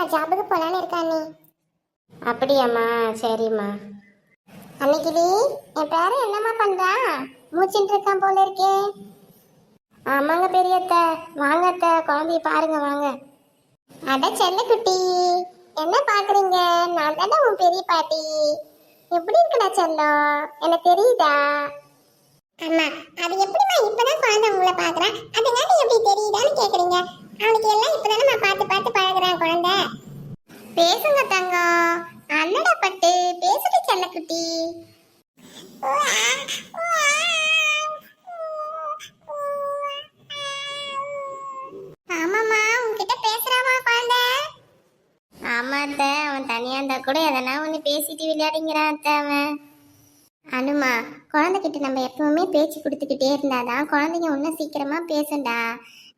நான் ஜாபுக்கு போலான்னு இருக்கேன் நீ அப்படியாம்மா சரிம்மா. அன்னைக்கு என் பேர என்னம்மா பண்றான் மூச்சுட்டு இருக்கான் போல இருக்கே. ஆமாங்க பெரியத்த. வாங்க அத்தை குழந்தைய பாருங்க வாங்க. அட செல்லக்குட்டி என்ன பாக்குறீங்க? நான் தானே உன் பெரிய பாட்டி. எப்படி இருக்குடா செல்லம்? எனக்கு தெரியுதா? அம்மா அது எப்படிம்மா இப்பதான் குழந்தை உங்களை பாக்குறான் அதனால எப்படி தெரியுதான்னு கேக்குறீங்க அவனுக்கு எல்லாம் இப்பதானே பார்த்து பார்த்து பழகுறான் குழந்தை பேசுங்க தங்கம் அண்ணடா பட்டு பேசுடி செல்லக்குட்டி ஆமாம்மா உன்கிட்ட பேசுறாமா குழந்தை ஆமா அத்தை அவன் தனியா இருந்தா கூட எதனா ஒன்று பேசிட்டு விளையாடிங்கிறான் அத்தை அவன். அனுமா குழந்தைகிட்ட நம்ம எப்பவுமே பேச்சு கொடுத்துக்கிட்டே இருந்தாதான் குழந்தைங்க இன்னும் சீக்கிரமா பேசும்டா.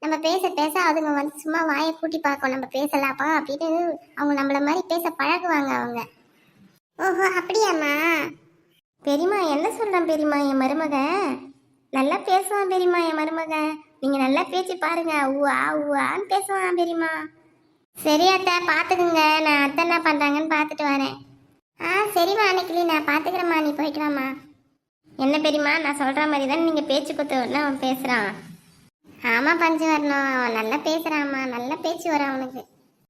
நம்ம பேச பேச அதுங்க வந்து சும்மா வாயை கூட்டி பார்க்கும். நம்ம பேசலாப்பா அப்படின்னு அவங்க நம்மள மாதிரி பேச பழகுவாங்க அவங்க. ஓஹோ அப்படியாம்மா? பெரியம்மா என்ன சொல்கிறான் பெரியம்மா என் மருமகன் நல்லா பேசுவான் பெரியம்மா என் மருமகன் நீங்கள் நல்லா பேச்சு பாருங்க. ஊ ஆ ஊ ஆன்னு பேசுவான் பெரியம்மா. சரி அத்தை பார்த்துக்குங்க நான் அத்தை என்ன பண்றாங்கன்னு பார்த்துட்டு வரேன். ஆ சரிம்மா அன்னைக்கு நான் பார்த்துக்கிறேம்மா நீ போயிட்டு வாம்மா. என்ன பெரியம்மா நான் சொல்ற மாதிரி தானே நீங்க பேச்சு கொடுத்த அவன் பேசுறான். ஆமா பஞ்சு வரணும். அவன் நல்லா பேசுறாம்மா. நல்லா பேச்சு வரும் அவனுக்கு.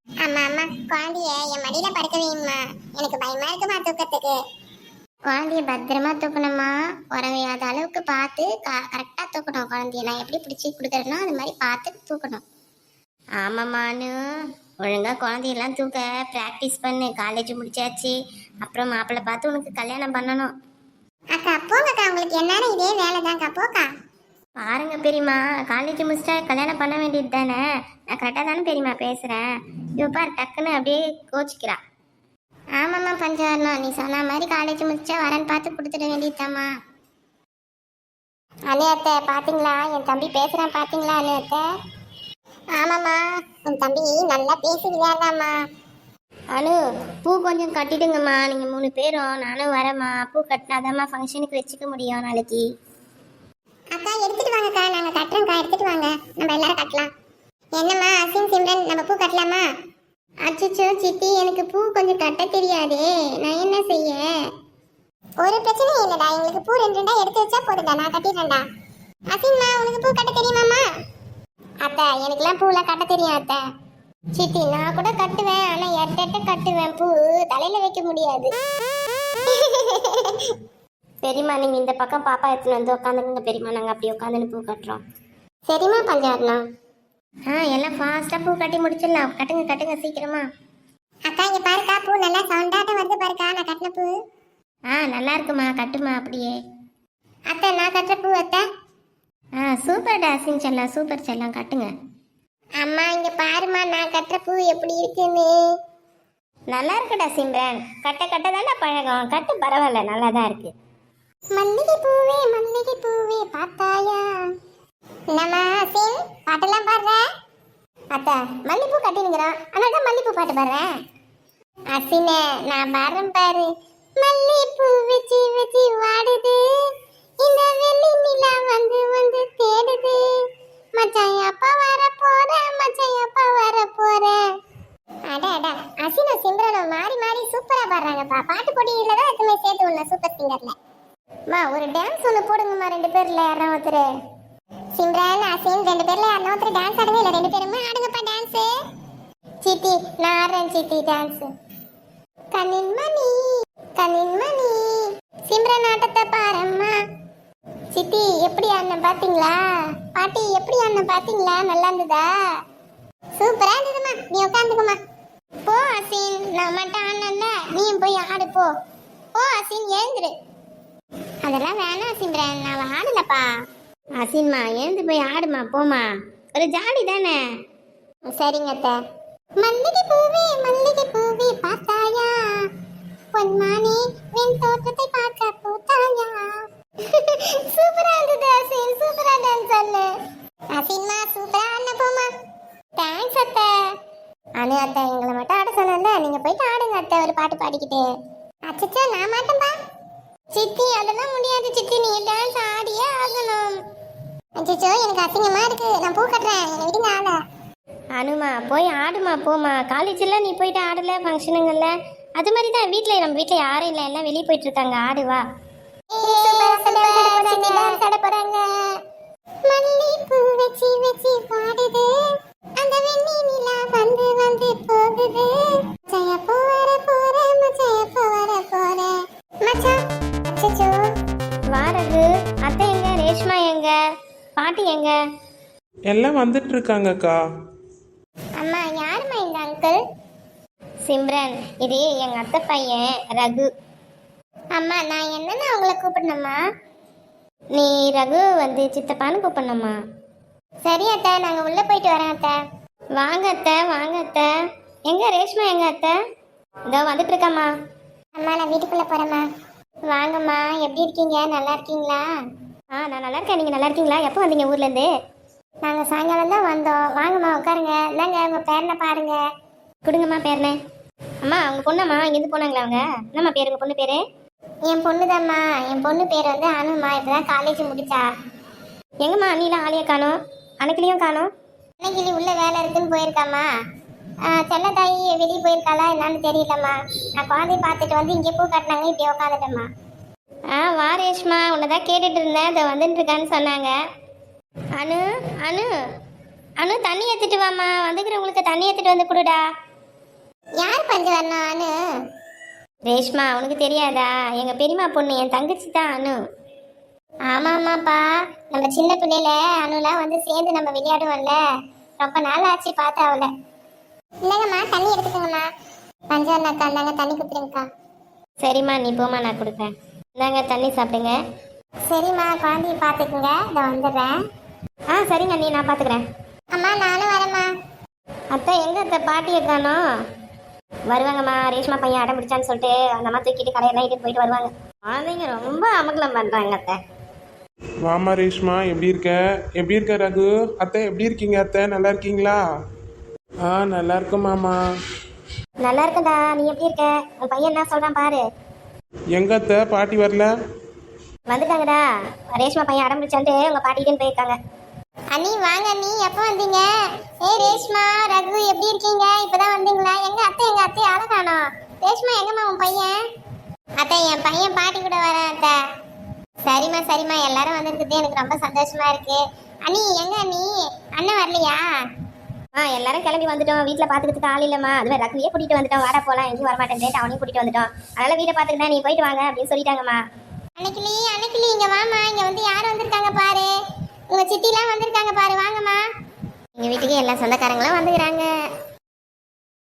ஆமா அம்மா குழந்தைய என் மடியில படுக்க வைம்மா எனக்கு பயமா இருக்குமா தூக்கத்துக்கு? குழந்தைய பத்திரமா தூக்கணுமா உறவையாத அளவுக்கு பார்த்து கரெக்டாக தூக்கணும். குழந்தைய நான் எப்படி பிடிச்சி கொடுக்குறேனோ அது மாதிரி பார்த்து தூக்கணும். ஆமாம்மானு ஒழுங்காக குழந்தையெல்லாம் தூக்க ப்ராக்டிஸ் பண்ணு. காலேஜ் முடிச்சாச்சு. அப்புறம் மாப்பிள்ளை பார்த்து உனக்கு கல்யாணம் பண்ணணும். அக்கா போங்கக்கா. உங்களுக்கு என்னாலும் இதே வேலை தான்க்கா போக்கா. பாருங்க பெரியம்மா. காலேஜ் முடிச்சிட்டா கல்யாணம் பண்ண வேண்டியது தானே? நான் கரெக்டாக தானே பெரியம்மா பேசுகிறேன் இப்போ பாரு டக்குன்னு அப்படியே கோச்சிக்கிறா. ஆமாம்மா பஞ்சவரணம் நீ சொன்ன மாதிரி காலேஜ் முடிச்சா வரேன்னு பார்த்து கொடுத்துட வேண்டியதாம்மா அண்ணே அத்தை பாத்தீங்களா? என் தம்பி பேசுறான் பாத்தீங்களா அண்ணே அத்தை? ஆமாம்மா. உன் தம்பி நல்லா பேசி விளையாடலாமா அனு பூ கொஞ்சம் கட்டிடுங்கம்மா. நீங்கள் மூணு பேரும் நானும் வரேம்மா. பூ கட்டினாதாம்மா ஃபங்க்ஷனுக்கு வச்சுக்க முடியும் நாளைக்கு. அக்கா எடுத்துட்டு வாங்கக்கா. நாங்க கட்டுறோம்க்கா. எடுத்துட்டு வாங்க. நம்ம எல்லாரும் கட்டலாம். என்னம்மா அசிம் சிம்ரன் நம்ம பூ கட்டலாமா? அச்சச்சோ சித்தி எனக்கு பூ கொஞ்சம் கட்ட தெரியாதே. நான் என்ன செய்ய? ஒரு பிரச்சனையும் இல்லடா. எங்களுக்கு பூ ரெண்டு ரெண்டா எடுத்து வச்சா போதுடா நான் கட்டிடுறேன்டா. அசிம்மா உனக்கு பூ கட்ட தெரியுமாம்மா? அத்தை எனக்குலாம் பூலாம் கட்ட தெரியும் அத்தை. சித்தி நான் கூட கட்டுவேன் ஆனா எட்ட கட்டுவேன் பூ. தலையில வைக்க முடியாது. பெரியம்மா நீங்கள் இந்த பக்கம் பாப்பா எடுத்துன்னு வந்து உட்காந்துருங்க பெரியம்மா. நாங்கள் அப்படி உட்காந்துன்னு பூ கட்டுறோம். சரிம்மா பஞ்சாரணம் ஆ எல்லாம் ஃபாஸ்ட்டாக பூ கட்டி முடிச்சிடலாம். கட்டுங்க கட்டுங்க சீக்கிரமா. அக்கா இங்க பாருக்கா பூ நல்லா சவுண்டாட்டம் வருது பாருக்கா. நான் கட்டின பூ. ஆ நல்லா இருக்குமா? கட்டுமா அப்படியே? அத்தை நான் கட்டுற பூ அத்தை. ஆ சூப்பர் டான்ஸிங் செல்லம் சூப்பர் செல்லம் கட்டுங்க. அம்மா இங்க பாருமா நான் கட்டுற பூ எப்படி இருக்குன்னு? நல்லா இருக்குடா சிம்ரன் கட்ட கட்ட தானே பழகம். கட்டு பரவாயில்ல நல்லா தான் இருக்கு. மல்லிகை பூவே மல்லிகை பூவே பார்த்தாயா? நம்ம சிம் பாட்டெல்லாம் பாடுற? அத்தா மல்லிப்பூ கட்டினுங்கிறோம் அதனால தான் மல்லிப்பூ பாட்டு பாடுறேன். அசினே நான் பாடுறேன் பாரு. மல்லிப்பூ வச்சு வச்சு வாடுது. இந்த வெள்ளி நிலா வந்து வந்து தேடுது. மச்சான் அப்பா வர போற? மச்சான் அப்பா வர போற? அட அட அசின சிம்ரனும் மாறி மாறி சூப்பரா பாடுறாங்கப்பா. பாட்டு போட்டியில தான் எதுவுமே சேர்த்து உள்ள சூப்பர் சிங்கர்ல மா ஒரு டான்ஸ் ஒன்று போடுங்கம்மா ரெண்டு பேர்ல யாரும் ஒருத்தர். சிம்ரன் அசின் ரெண்டு பேர்ல யாரும் ஒருத்தர். டான்ஸ் ஆடுங்க இல்லை ரெண்டு பேருமே ஆடுங்கப்பா டான்ஸ் சித்தி நான் ஆடுறேன் சித்தி டான்ஸ் கண்ணின் மணி கண்ணின் மணி. சிம்ரன் ஆட்டத்தை பாரம்மா சித்தி எப்படி அண்ணன் பாத்தீங்களா? பாட்டி எப்படி அண்ணன் பாத்தீங்களா? நல்லா இருந்ததா? சூப்பரா இருந்ததுமா நீ உட்காந்துக்குமா போ அசின். நான் மட்டும் ஆனல்ல நீயும் போய் ஆடு போ. போ அசின் எழுந்துரு. அதெல்லாம் வேணாம் சிம்ரன் நான் ஆடலப்பா அசின்மா எழுந்து போய் ஆடுமா போமா ஒரு ஜாலி தானே? சரிங்க அத்தை. மல்லிகை பூவே மல்லிகை பூவே பார்த்தாயா? பொன்மானே வெண் தோற்றத்தை பார்க்க பூத்தாயா? சூப்பரா இருந்தது அசின். சூப்பரா டான்ஸ் ஆடுன. அசின்மா சூப்பரா ஆடுன போமா தேங்க்ஸ் அத்தை. அனு அத்தை எங்களை மட்டும் ஆட சொன்னா நீங்க போயிட்டு ஆடுங்க அத்தை ஒரு பாட்டு பாடிக்கிட்டு. அச்சச்சா நான் மாட்டேன்பா. சித்தி அதெல்லாம் முடியாது சித்தி நீங்க டான்ஸ் ஆடியே ஆகணும். அச்சச்சோ எனக்கு அசிங்கமா இருக்கு. நான் பூ கட்டுறேன். என்னை விடுங்க ஆட அனுமா போய் ஆடுமா போமா காலேஜில் நீ போயிட்டு ஆடல ஃபங்க்ஷனுங்கள்ல அது மாதிரி தான் வீட்டில் நம்ம வீட்டில் யாரும் இல்லை. எல்லாம் வெளியே போயிட்டு இருக்காங்க. ஆடுவா அத்தை எங்க ரேஷ்மா எங்க பாட்டி எங்க எல்லாம் வந்துட்டு இருக்காங்கக்கா அம்மா யாரும்மா இந்த அங்கிள் சிம்ரன். இது எங்க அத்தை பையன் ரகு. அம்மா நான் என்னன்னு அவங்கள கூப்பிடணுமா நீ ரகு வந்து சித்தப்பான்னு கூப்பிடணுமா சரி அத்தை நாங்கள் உள்ளே போயிட்டு வரோம் அத்தை. வாங்க அத்தை வாங்க அத்தை. எங்க ரேஷ்மா எங்க அத்தை? இதோ வந்துட்டு இருக்கம்மா அம்மா நான் வீட்டுக்குள்ளே போறேம்மா. வாங்கம்மா எப்படி இருக்கீங்க? நல்லா இருக்கீங்களா? ஆ நான் நல்லா இருக்கேன். நீங்கள் நல்லா இருக்கீங்களா? எப்போ வந்தீங்க ஊர்லேருந்து? நாங்கள் சாயங்காலம் தான் வந்தோம். வாங்கம்மா உட்காருங்க. இந்தாங்க உங்கள் பேரனை பாருங்க. கொடுங்கம்மா பேர்னே. அம்மா அவங்க பொண்ணம்மா இங்கேருந்து போனாங்களா அவங்க? என்னம்மா பேர் உங்கள் பொண்ணு பேர்? என் பொண்ணுதாம்மா. என் பொண்ணு பேர் வந்து அனுமா. இப்பதான் காலேஜ் முடிச்சா. எங்கம்மா அண்ணிலாம் ஆளையே காணும்? அன்னைக்கிலையும் காணும்? அன்னைக்கு உள்ளே வேலை இருக்குன்னு போயிருக்காம்மா. செல்லத்தாயி வெளியே போயிருக்காளா என்னன்னு தெரியலம்மா. நான் குழந்தைய பார்த்துட்டு வந்து இங்கே பூ கட்டினாங்க இப்படி உட்காந்துட்டேம்மா ஆ வா ரேஷ்மா. உன்னை தான் கேட்டுட்டு இருந்தேன். இதை வந்துட்டுருக்கான்னு சொன்னாங்க. அனு அனு. அனு தண்ணி ஏற்றிட்டு வாம்மா. வந்துக்கிறவங்களுக்கு தண்ணி ஏற்றிட்டு வந்து கொடுடா. யார் பஞ்சு வரணும் அனு? ரேஷ்மா உனக்கு தெரியாதா? எங்கள் பெரியம்மா பொண்ணு என் தங்கச்சி தான் அனு. ஆமாம்மாப்பா நம்ம சின்ன பிள்ளையில அனுலாம் வந்து சேர்ந்து நம்ம விளையாடுவோம்ல. ரொம்ப நாள் ஆச்சு பார்த்தா அவளை. இல்லைங்கம்மா தண்ணி எடுத்துக்கோங்கம்மா. பஞ்சவரண அக்கா இந்தாங்க தண்ணி கொடுத்துருங்கக்கா சரிம்மா நீ போம்மா நான் கொடுப்பேன் இந்தாங்க தண்ணி சாப்பிடுங்க. சரிம்மா குழந்தைய பார்த்துக்குங்க. இதை வந்துடுறேன். ஆ சரிங்க நீ நான் பார்த்துக்கிறேன். அம்மா நானும் வரேம்மா. அத்தை எங்க அத்தை? பாட்டியை காணோம் வருவாங்கம்மா. ரேஷ்மா பையன் அடம் பிடிச்சான்னு சொல்லிட்டு அந்த அம்மா தூக்கிட்டு கடையெல்லாம் இட்டு போயிட்டு வருவாங்க. குழந்தைங்க ரொம்ப அமக்கலம் பண்றாங்க அத்தை. வாமா ரேஷ்மா எப்படி இருக்க? எப்படி இருக்க ரகு? அத்தை எப்படி இருக்கீங்க அத்தை? நல்லா இருக்கீங்களா? ஆ நல்லா இருக்கேன் மாமா. நல்லா இருக்கடா நீ எப்படி இருக்க? உன் பையன் என்ன சொல்றான் பாரு. எங்க அத்தை? பாட்டி வரல? வந்துட்டாங்கடா. ரேஷ்மா பையன் அடம் பிடிச்சான்ட்டு உங்க பாட்டிகிட்டே போயிருக்காங்க. அண்ணி வாங்க அண்ணி எப்போ வந்தீங்க? ஏய் ரேஷ்மா ரகு எப்படி இருக்கீங்க? இப்பதான் வந்தீங்களா? எங்க அத்தை எங்க அத்தை யாரை காணோம். ரேஷ்மா எங்கம்மா உன் பையன்? அத்தை என் பையன் பாட்டி கூட வரேன் அத்தை. சரிம்மா சரிம்மா எல்லாரும் வந்திருக்குது. எனக்கு ரொம்ப சந்தோஷமா இருக்கு. அண்ணி எங்க அண்ணி? அண்ணன் வரலையா? ஆ எல்லாரும் கிளம்பி வந்துட்டோம். வீட்டில் பார்த்துக்கிறதுக்கு ஆள் இல்லைம்மா. அதுவே ரகுவியே கூட்டிட்டு வந்துட்டோம். வாடா போலாம். எங்கேயும் வரமாட்டேன் அவனையும் கூட்டிட்டு வந்துட்டோம். அதனால வீட்டை பார்த்துக்கிட்டா நீ போயிட்டு வாங்க அப்படின்னு சொல்லிட்டாங்கம்மா. அன்னைக்கிளி அன்னைக்கிளி இங்க வாமா இங்க வந்து யார் வந்திருக்காங்க பாரு. உங்க சித்திலாம் வந்திருக்காங்க பாரு வாங்கம்மா. எங்கள் வீட்டுக்கு எல்லா சொந்தக்காரங்களும் வந்துக்கிறாங்க.